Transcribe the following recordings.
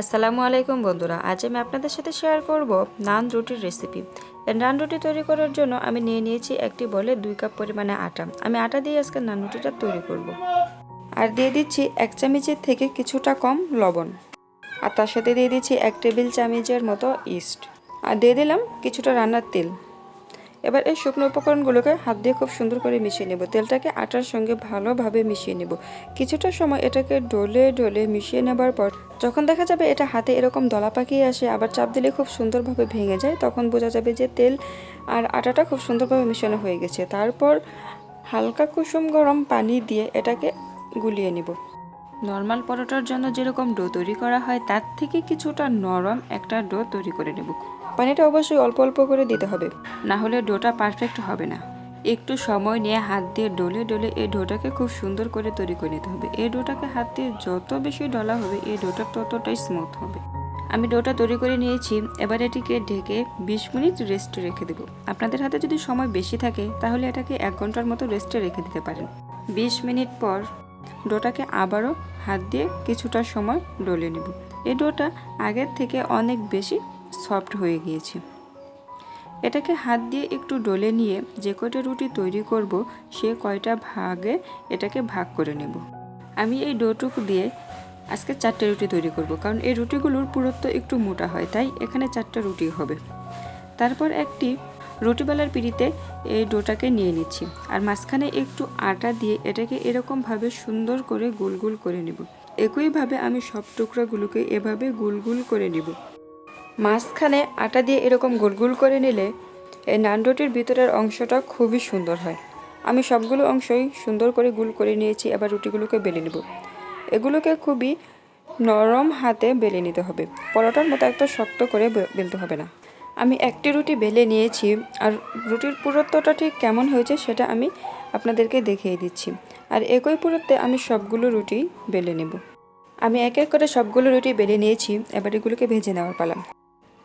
আসসালামু আলাইকুম বন্ধুরা, আজ আমি আপনাদের সাথে শেয়ার করব নান রুটির রেসিপি নান রুটি তৈরি করার জন্য আমি নিয়ে নিয়েছি একটি বলে দুই কাপ পরিমাণে আটা। আমি আটা দিয়ে আজকে নান রুটিটা তৈরি করব। আর দিয়ে দিচ্ছি এক চামচের থেকে কিছুটা কম লবণ। আর তার সাথে দিয়ে দিচ্ছি এক টেবিল চামচের মতো ইস্ট আর দিয়ে দিলাম কিছুটা রান্নার তেল। এবার এই শুকনো উপকরণগুলোকে হাত দিয়ে খুব সুন্দর করে মিশিয়ে নেব। তেলটাকে আটার সঙ্গে ভালোভাবে মিশিয়ে নেব। কিছুটা সময় এটাকে ডলে ডলে মিশিয়ে নেবার পর যখন দেখা যাবে এটা হাতে এরকম দলা পাকিয়ে আসে, আবার চাপ দিলে খুব সুন্দরভাবে ভেঙে যায়, তখন বোঝা যাবে যে তেল আর আটাটা খুব সুন্দরভাবে মিশানো হয়ে গেছে। তারপর হালকা কুসুম গরম পানি দিয়ে এটাকে গুলিয়ে নিব। নর্মাল পরোটার জন্য যেরকম ডো তৈরি করা হয়, তার থেকে কিছুটা নরম একটা ডো তৈরি করে নেব। পানিটা অবশ্যই অল্প অল্প করে দিতে হবে, না হলে ডোটা পারফেক্ট হবে না। একটু সময় নিয়ে হাত দিয়ে ডলে ডলে এই ডোটাকে খুব সুন্দর করে তৈরি করে নিতে হবে। এই ডোটাকে হাত দিয়ে যত বেশি ডলা হবে, এই ডোটা ততটাই স্মুথ হবে। আমি ডোটা তৈরি করে নিয়েছি, এবার এটিকে ঢেকে বিশ মিনিট রেস্টে রেখে দেবো। আপনাদের হাতে যদি সময় বেশি থাকে, তাহলে এটাকে এক ঘণ্টার মতো রেস্টে রেখে দিতে পারেন। বিশ মিনিট পর ডোটাকে আবারও হাত দিয়ে কিছুটা সময় ডলে নেব। এই ডোটা আগের থেকে অনেক বেশি সফট হয়ে গিয়েছে। এটাকে হাত দিয়ে একটু ডলে নিয়ে যে কয়টা রুটি তৈরি করব, সে কয়টা ভাগে এটাকে ভাগ করে নেব। আমি এই ডোটুকু দিয়ে আজকে চারটে রুটি তৈরি করব, কারণ এই রুটিগুলোর পুরুত্ব একটু মোটা হয়, তাই এখানে চারটে রুটি হবে। তারপর একটি রুটি বেলার পিড়িতে এই ডোটাকে নিয়ে নিচ্ছি। আর মাঝখানে একটু আটা দিয়ে এটাকে এরকমভাবে সুন্দর করে গোল গোল করে নেব। একইভাবে আমি সব টুকরাগুলোকে এভাবে গোল গোল করে নেব। মাঝখানে আটা দিয়ে এরকম গোল গোল করে নিলে এই নান রুটির ভিতরের অংশটা খুবই সুন্দর হয়। আমি সবগুলো অংশই সুন্দর করে গোল করে নিয়েছি, এবার রুটিগুলোকে বেলে নেব। এগুলোকে খুবই নরম হাতে বেলে নিতে হবে। পরোটার মতো একটা শক্ত করে বেলতে হবে না। আমি একটি রুটি বেলে নিয়েছি আর রুটির পুরোত্বটা ঠিক কেমন হয়েছে সেটা আমি আপনাদেরকে দেখিয়ে দিচ্ছি। আর একই পুরোত্বে আমি সবগুলো রুটি বেলে নেব। আমি এক এক করে সবগুলো রুটি বেলে নিয়েছি, এবার এগুলোকে ভেজে নেওয়ার পালাম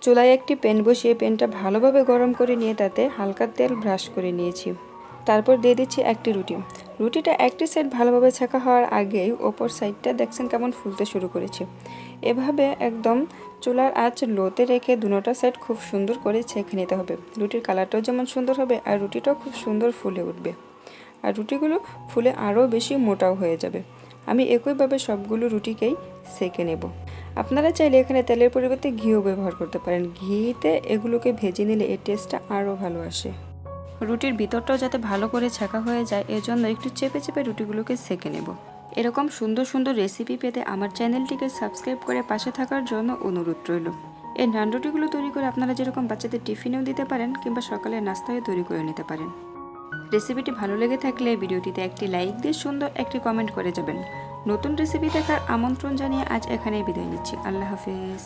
চুলায় একটি প্যান বসিয়ে প্যানটা ভালোভাবে গরম করে নিয়ে তাতে হালকা তেল ব্রাশ করে নিয়েছি। তারপর দিয়ে দিচ্ছি একটি রুটি। রুটিটা একটি সাইড ভালোভাবে ছাকা হওয়ার আগেই ওপর সাইডটা দেখছেন কেমন ফুলতে শুরু করেছে। এভাবে একদম চুলার আঁচ লোতে রেখে দুনোটা সাইড খুব সুন্দর করে ছেঁকে নিতে হবে। রুটির কালারটাও যেমন সুন্দর হবে আর রুটিটাও খুব সুন্দর ফুলে উঠবে। আর রুটিগুলো ফুলে আরও বেশি মোটাও হয়ে যাবে। আমি একইভাবে সবগুলো রুটিকেই সেকে নেব। আপনারা চাইলে এখানে তেলের পরিবর্তে ঘিও ব্যবহার করতে পারেন। ঘিতে এগুলোকে ভেজে নিলে এর টেস্টটা আরও ভালো আসে। রুটির ভিতরটাও যাতে ভালো করে ছাকা হয়ে যায়, এজন্য একটু চেপে চেপে রুটিগুলোকে সেঁকে নেব। এরকম সুন্দর সুন্দর রেসিপি পেতে আমার চ্যানেলটিকে সাবস্ক্রাইব করে পাশে থাকার জন্য অনুরোধ রইল। এই নান রুটিগুলো তৈরি করে আপনারা যেরকম বাচ্চাদের টিফিনেও দিতে পারেন কিংবা সকালে নাস্তায় তৈরি করে নিতে পারেন। রেসিপিটি ভালো লেগে থাকলে ভিডিওটিতে একটি লাইক দিয়ে সুন্দর একটি কমেন্ট করে যাবেন। নতুন রেসিপি দেখার আমন্ত্রণ জানিয়ে আজ এখানেই বিদায় নিচ্ছি। আল্লাহ হাফেজ।